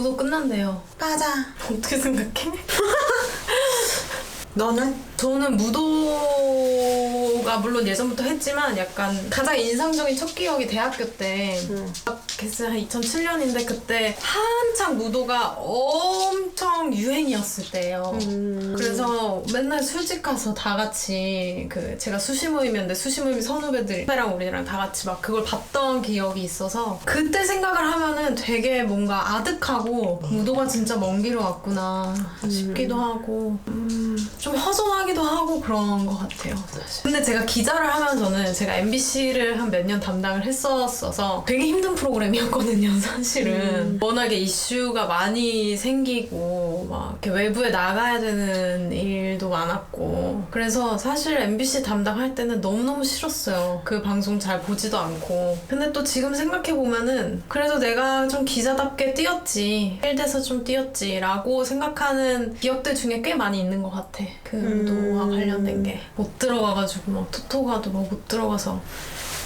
무도 끝난대요. 맞아. 어떻게 생각해? 너는? 저는 무도가 물론 예전부터 했지만 약간 가장 인상적인 첫 기억이 대학교 때 응. 그래서 한 2007년인데 그때 한창 무도가 엄청 유행이었을 때예요. 음. 그래서 맨날 술집 가서 다 같이 그 제가 수시 모임이었는데 수시 모임 선후배들 랑 우리랑 다 같이 막 그걸 봤던 기억이 있어서 그때 생각을 하면은 되게 뭔가 아득하고 무도가 진짜 먼 길을 왔구나 싶기도 하고 음, 좀 허전하기도 하고 그런 것 같아요 사실. 근데 제가 기자를 하면서는 제가 MBC를 한 몇 년 담당을 했었어서 되게 힘든 프로그램 이었거든요 사실은. 워낙에 이슈가 많이 생기고 막 이렇게 외부에 나가야 되는 일도 많았고. 그래서 사실 MBC 담당할 때는 너무너무 싫었어요. 그 방송 잘 보지도 않고. 근데 또 지금 생각해보면은 그래도 내가 좀 기자답게 뛰었지. 필드에서 좀 뛰었지 라고 생각하는 기억들 중에 꽤 많이 있는 것 같아. 그 무도와 관련된 게. 못 들어가가지고 막 토토가도 막 못 들어가서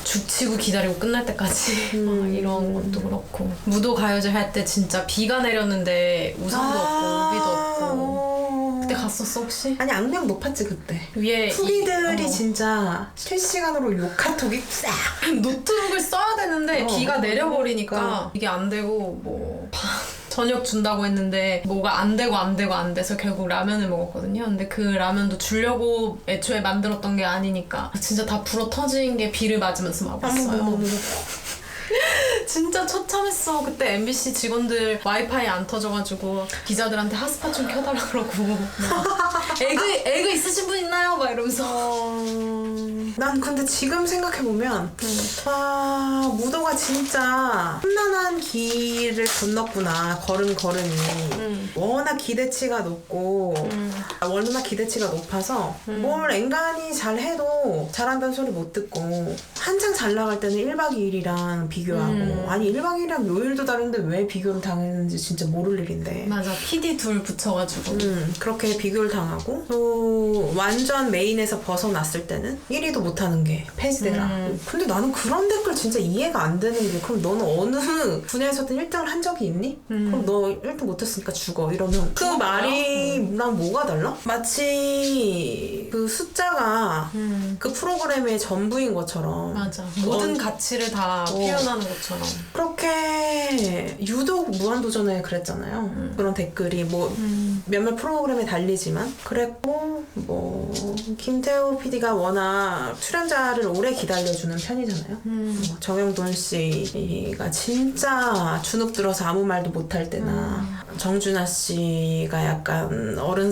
죽치고 기다리고 끝날 때까지 막 이런 것도 그렇고 무도 가요제 할 때 진짜 비가 내렸는데 우산도 없고 우비도 없고 그때 갔었어 혹시? 아니 악명 높았지 그때. 위에 후기들이 이- 어. 진짜 실시간으로 욕카톡이 싹. 노트북을 써야 되는데 어, 비가 내려버리니까 그러니까. 이게 안 되고 뭐 밥, 저녁 준다고 했는데 뭐가 안 되고 안 되고 안 돼서 결국 라면을 먹었거든요. 근데 그 라면도 주려고 애초에 만들었던 게 아니니까 진짜 다 불어 터진 게 비를 맞으면서 먹었어요. 진짜 처참했어. 그때 MBC 직원들 와이파이 안 터져가지고 기자들한테 핫스팟 좀 켜달라 그러고 막 에그 에그 있으신 분 있나요? 막 이러면서 어... 난 근데 지금 생각해보면 와 무도가 진짜 험난한 길을 건넜구나 걸음 걸음이 음. 워낙 기대치가 높고 아, 워낙 기대치가 높아서 음. 뭘 앵간히 잘 해도 잘한다는 소리 못 듣고 한창 잘 나갈 때는 1박 2일이랑 비교하고 음. 아니 1박 2일이랑 요일도 다른데 왜 비교를 당했는지 진짜 모를 일인데 맞아 PD 둘 붙여가지고 음, 그렇게 비교를 당하고 또 완전 메인에서 벗어났을 때는 1위도 못하는 게 폐지되라. 음. 근데 나는 그런 댓글 진짜 이해가 안 되는 게 그럼 너는 어느 분야에서든 1등을 한 적이 있니? 음. 그럼 너 1등 못했으니까 죽어 이러면 그 죽어요? 말이랑 뭐가 달라? 마치 그 숫자가 음. 그 프로그램의 전부인 것처럼 맞아. 모든 어. 가치를 다 표현하는 것처럼. 그렇게 유독 무한도전에 그랬잖아요. 그런 댓글이 뭐 음. 몇몇 프로그램에 달리지만 그랬고 뭐 김태호 PD가 워낙 출연자를 오래 기다려주는 편이잖아요. 음. 뭐 정영돈 씨가 진짜 주눅 들어서 아무 말도 못할 때나 정준하 씨가 약간 어른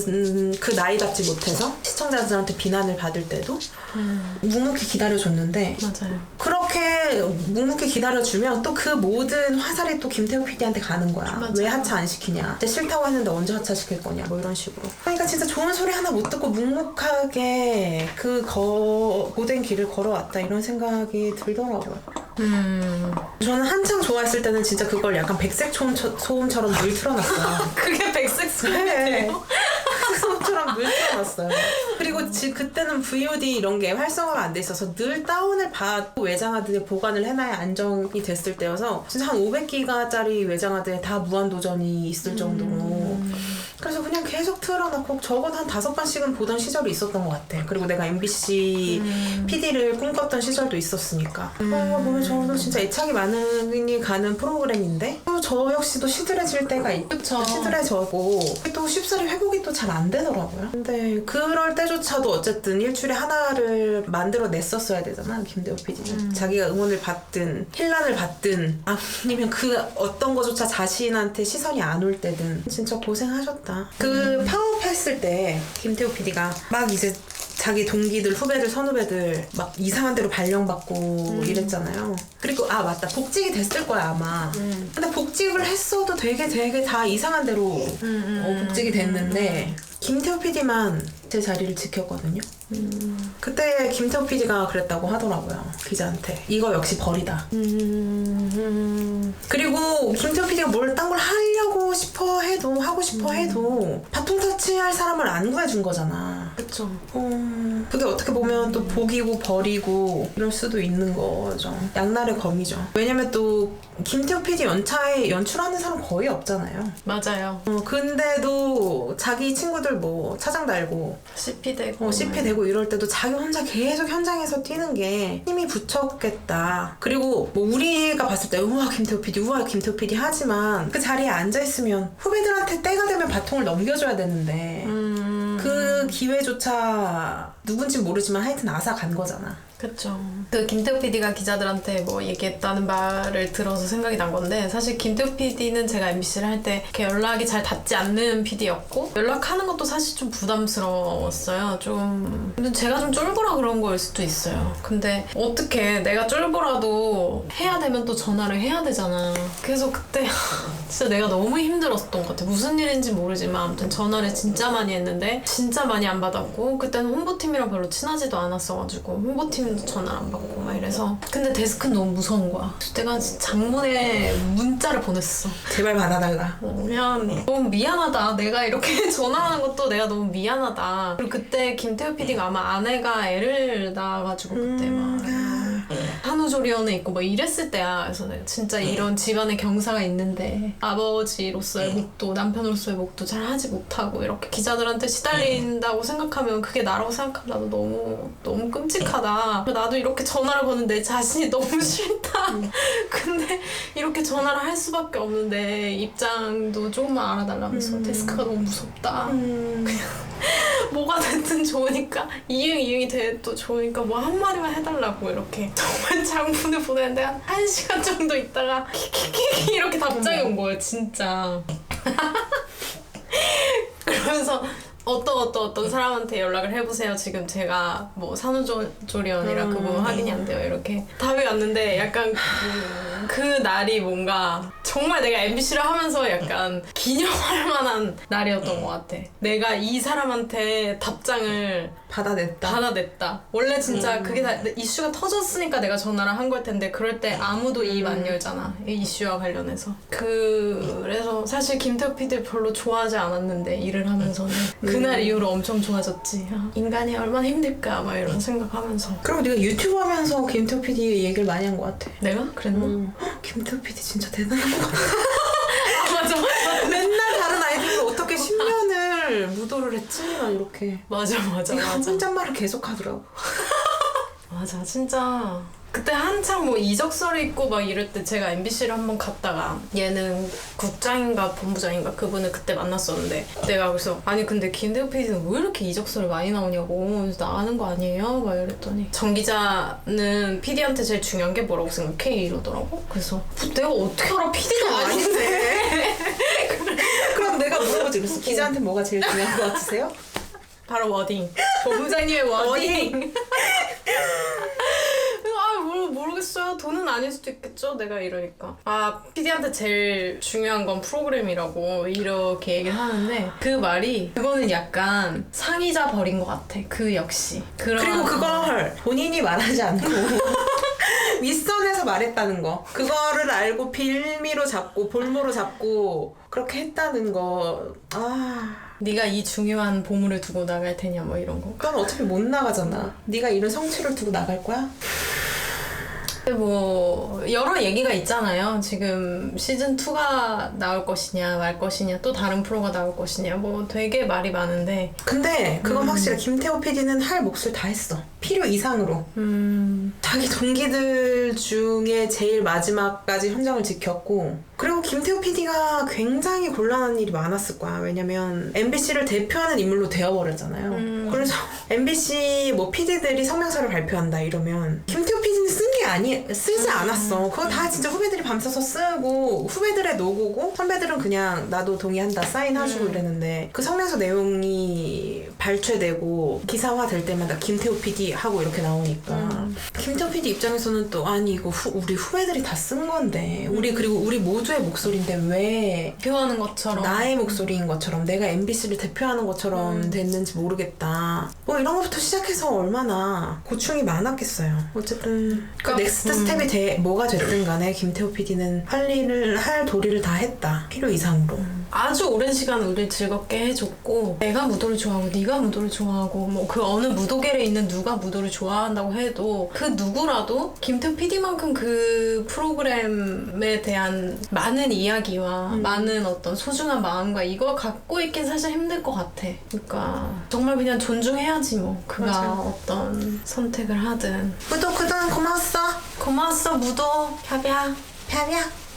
그 나이답지 못해서 시청자들한테 비난을 받을 때도 음. 묵묵히 기다려줬는데 맞아요. 그렇게 묵묵히 기다려주면 또 그 모든 화살이 또 김태우 PD한테 가는 거야. 맞아. 왜 하차 안 시키냐. 싫다고 했는데 언제 하차 시킬 거냐. 뭐 이런 식으로. 그러니까 진짜 좋은 소리 하나 못 듣고 묵묵하게 그 거, 고된 길을 걸어왔다 이런 생각이 들더라고요. 음. 저는 한창 좋아했을 때는 진짜 그걸 약간 백색 소음, 소음처럼 늘 틀어놨어요. 그게 백색 네. 소음처럼 늘 틀어놨어요. 그리고 지, 그때는 VOD 이런 게 활성화가 안 돼 있어서 늘 다운을 받고 외장하드에 보관을 해놔야 안정이 됐을 때여서 진짜 한 500기가짜리 외장하드에 다 무한도전이 있을 정도로 그래서 그냥 계속 틀어놓고 적어도 한 다섯 번씩은 보던 시절이 있었던 것 같아. 그리고 내가 MBC PD를 꿈꿨던 시절도 있었으니까. 어, 보면 저도 진짜 애착이 많이 가는 프로그램인데 또 저 역시도 시들해질 때가 있 그쵸. 시들해져고 또 쉽사리 회복이 또 잘 안 되더라고요. 근데 그럴 때조차도 어쨌든 일주일에 하나를 만들어 냈었어야 되잖아 김대호 PD는 자기가 응원을 받든 힐난을 받든 아니면 그 어떤 거조차 자신한테 시선이 안 올 때든 진짜 고생하셨다. 그 파업했을 때 김태호 PD가 막 이제 자기 동기들, 후배들, 선후배들 막 이상한 데로 발령받고 이랬잖아요. 그리고 아 맞다 복직이 됐을 거야 아마. 근데 복직을 했어도 되게 되게 다 이상한 데로 어, 복직이 됐는데 김태호 PD만 제 자리를 지켰거든요. 그때 김태호 PD가 그랬다고 하더라고요 기자한테 이거 역시 벌이다. 그리고 김태호 PD가 뭘 딴 걸 하려고 싶어 해도 하고 싶어 해도 바통 터치할 사람을 안 구해준 거잖아. 그쵸. 어, 그게 어떻게 보면 또 복이고 벌이고 이럴 수도 있는 거죠. 양날의 검이죠. 왜냐면 또 김태호 PD 연차에 연출하는 사람 거의 없잖아요. 맞아요. 어, 근데도 자기 친구들 뭐 차장 달고 CP 되고. 어, CP 되고 이럴 때도 자기 혼자 계속 현장에서 뛰는 게 힘이 붙였겠다. 그리고 뭐 우리가 봤을 때 우와 김태호 PD 우와 김태호 PD 하지만 그 자리에 앉아 있으면 후배들한테 때가 되면 바통을 넘겨줘야 되는데 음. 그 기회조차 누군지 모르지만 하여튼 아사 간 거잖아. 그쵸. 그 김태우 PD가 기자들한테 뭐 얘기했다는 말을 들어서 생각이 난 건데 사실 김태우 PD는 제가 MBC를 할 때 이렇게 연락이 잘 닿지 않는 PD였고 연락하는 것도 사실 좀 부담스러웠어요. 좀 근데 제가 좀 쫄보라 그런 거일 수도 있어요. 근데 어떻게 내가 쫄보라도 해야 되면 또 전화를 해야 되잖아. 그래서 그때 진짜 내가 너무 힘들었던 것 같아. 무슨 일인지 모르지만 아무튼 전화를 진짜 많이 했는데 진짜 많이 안 받았고 그때는 홍보팀 이랑 별로 친하지도 않았어가지고 홍보팀도 전화를 안 받고 막 이래서 근데 데스크는 너무 무서운 거야. 내가 진짜 장문에 문자를 보냈어. 제발 받아달라. 어, 미안. 너무 미안하다. 내가 이렇게 전화하는 것도 내가 너무 미안하다. 그리고 그때 김태우 PD가 아마 아내가 애를 낳아가지고 그때 막 한우조리원에 있고 뭐 이랬을 때야. 그래서 내가 진짜 이런 집안의 경사가 있는데 아버지로서의 목도 남편으로서의 목도 잘 하지 못하고 이렇게 기자들한테 시달린다고 생각하면 그게 나라고 생각하면 나도 너무 너무 끔찍하다. 나도 이렇게 전화를 거는 내 자신이 너무 싫다. 근데 이렇게 전화를 할 수밖에 없는데 입장도 조금만 알아달라면서 데스크가 너무 무섭다. 음, 뭐가 됐든 좋으니까 이응 이응이 돼도 좋으니까 뭐 한 마디만 해달라고 이렇게. 정말 장문을 보냈는데 한, 한 시간 정도 있다가 키키키키 이렇게 답장이 온 거예요 진짜. 그러면서 어떤 어떤 어떤 사람한테 연락을 해보세요. 지금 제가 뭐 산후조리원이라 그 부분 확인이 안 돼요 이렇게. 답이 왔는데 약간 그, 그 날이 뭔가 정말 내가 MBC를 하면서 약간 기념할 만한 날이었던 것 같아 내가 이 사람한테 답장을 받아냈다. 받아냈다. 원래 진짜 그게 다 이슈가 터졌으니까 내가 전화를 한 걸 텐데 그럴 때 아무도 입 안 열잖아. 이 이슈와 관련해서. 그래서 사실 김태우 PD 별로 좋아하지 않았는데 일을 하면서는 그날 이후로 엄청 좋아졌지. 아, 인간이 얼마나 힘들까 막 이런 생각하면서. 그리고 네가 유튜브 하면서 김태호 PD 얘기를 많이 한 것 같아. 내가 그랬나? 음. 헉, 김태호 PD 진짜 대단한 것 같아. 아, 맞아. 맨날 다른 아이들로 어떻게 10년을 무도를 했지? 막 이렇게. 맞아 맞아 맞아. 혼잣말을 계속 하더라고. 맞아 진짜 그때 한창 뭐 이적설이 있고 막 이럴 때 제가 MBC를 한번 갔다가 얘는 국장인가 본부장인가 그분을 그때 만났었는데 내가 그래서 아니 근데 김대호 PD는 왜 이렇게 이적설이 많이 나오냐고 그래서 나가는 거 아니에요? 막 이랬더니 정 기자는 PD한테 제일 중요한 게 뭐라고 생각해? 이러더라고 그래서 뭐 내가 어떻게 알아 PD도 아닌데 그럼 내가 물어보지 그랬어. 기자한테 뭐가 제일 중요한 것 같으세요? 바로 워딩 본부장님의 워딩 아, 모르, 모르겠어요. 돈은 아닐 수도 있겠죠. 내가 이러니까. 아, PD한테 제일 중요한 건 프로그램이라고 이렇게 얘기를 하는데 그 말이 그거는 약간 상의자 버린 것 같아. 그 역시. 그런 그리고 그걸 본인이 말하지 않고 윗선에서 말했다는 거. 그거를 알고 빌미로 잡고 볼모로 잡고 그렇게 했다는 거. 아, 네가 이 중요한 보물을 두고 나갈 테냐 뭐 이런 거. 그건 어차피 못 나가잖아. 네가 이런 성취를 두고 나갈 거야? 근데 뭐 여러 얘기가 있잖아요. 지금 시즌 2가 나올 것이냐 말 것이냐 또 다른 프로가 나올 것이냐 뭐 되게 말이 많은데 근데 그건 확실해. 김태호 PD는 할 몫을 다 했어. 필요 이상으로. 음 자기 동기들 중에 제일 마지막까지 현장을 지켰고 그리고 김태호 PD가 굉장히 곤란한 일이 많았을 거야. 왜냐면 MBC를 대표하는 인물로 되어버렸잖아요. 음. 그래서 MBC 뭐 PD들이 성명서를 발표한다 이러면 김태호 PD는 쓴 게 아니 쓰지 않았어. 그거 다 진짜 후배들이 밤새서 쓰고 후배들의 노고고 선배들은 그냥 나도 동의한다 사인해주고 이랬는데 그 성명서 내용이 발췌되고 기사화 될 때마다 김태호 PD 하고 이렇게 나오니까 김태호 PD 입장에서는 또 아니 이거 후, 우리 후배들이 다 쓴 건데 우리 그리고 우리 모두의 목소리 인데 왜 대표하는 것처럼 나의 목소리인 것처럼 내가 MBC를 대표하는 것처럼 됐는지 모르겠다. 뭐 이런 것부터 시작해서 얼마나 고충이 많았겠어요. 어쨌든 그 그러니까, 넥스트 음. 스텝이 돼, 뭐가 됐든 간에 김태호 PD는 할 일을 할 도리를 다 했다. 필요 이상으로. 아주 오랜 시간 우리를 즐겁게 해줬고 내가 무도를 좋아하고 네가 무도를 좋아하고 뭐 그 어느 무도계에 있는 누가 무도를 좋아한다고 해도 그 누구라도 김태우 PD만큼 그 프로그램에 대한 많은 이야기와 많은 어떤 소중한 마음과 이걸 갖고 있긴 사실 힘들 것 같아. 그러니까 정말 그냥 존중해야지 뭐 그가 맞아. 어떤 선택을 하든. 구독 구독 고마웠어. 고마웠어 무도. 펴비야 펴비야